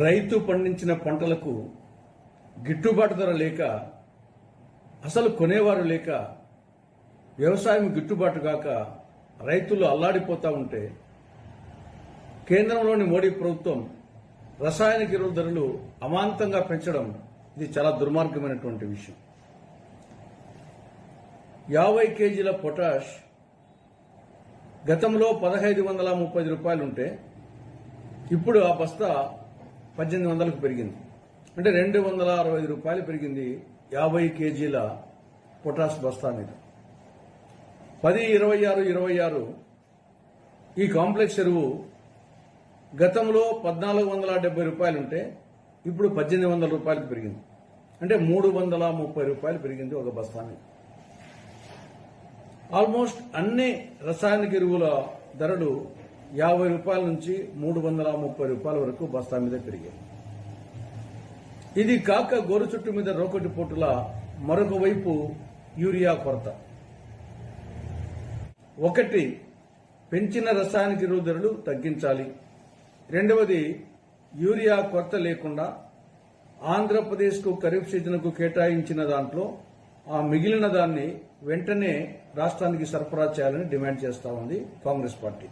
రైతు పండించిన పంటలకు గిట్టుబాటు ధర లేక అసలు కొనేవారు లేక వ్యవసాయం గిట్టుబాటు కాక రైతులు అల్లాడిపోతూ ఉంటే కేంద్రంలోని మోడీ ప్రభుత్వం రసాయనిక ఎరువుల ధరలు అమాంతంగా పెంచడం ఇది చాలా దుర్మార్గమైనటువంటి విషయం. యాభై కేజీల పొటాష్ గతంలో పదహైదు వందల ముప్పై రూపాయలు ఉంటే ఇప్పుడు ఆ బస్తా పద్దెనిమిది వందలకు పెరిగింది. అంటే రెండు వందల అరవై రూపాయలు పెరిగింది యాభై కేజీల పొటాష్ బస్తా మీద. పది ఇరవై ఆరు ఇరవై ఆరు ఈ కాంప్లెక్స్ ఎరువు గతంలో పద్నాలుగు వందల డెబ్బై రూపాయలు ఉంటే ఇప్పుడు పద్దెనిమిది వందల రూపాయలకు పెరిగింది. అంటే మూడు వందల ముప్పై రూపాయలు పెరిగింది ఒక బస్తా మీద. ఆల్మోస్ట్ అన్ని రసాయనిక ఎరువుల ధరలు యాభై రూపాయల నుంచి మూడు వందల ముప్పై రూపాయల వరకు బస్తా మీద పెరిగాయి. ఇది కాక గోరు చుట్టు మీద రోకటి పోటుల మరొక వైపు యూరియా కొరత. ఒకటి పెంచిన రసాయనిక ఎరువు ధరలు తగ్గించాలి. రెండవది యూరియా కొరత లేకుండా ఆంధ్రప్రదేశ్కు ఖరీఫ్ సీజన్కు కేటాయించిన దాంట్లో ఆ మిగిలిన దాన్ని వెంటనే రాష్ట్రానికి సరఫరా చేయాలని డిమాండ్ చేస్తా ఉంది కాంగ్రెస్ పార్టీ.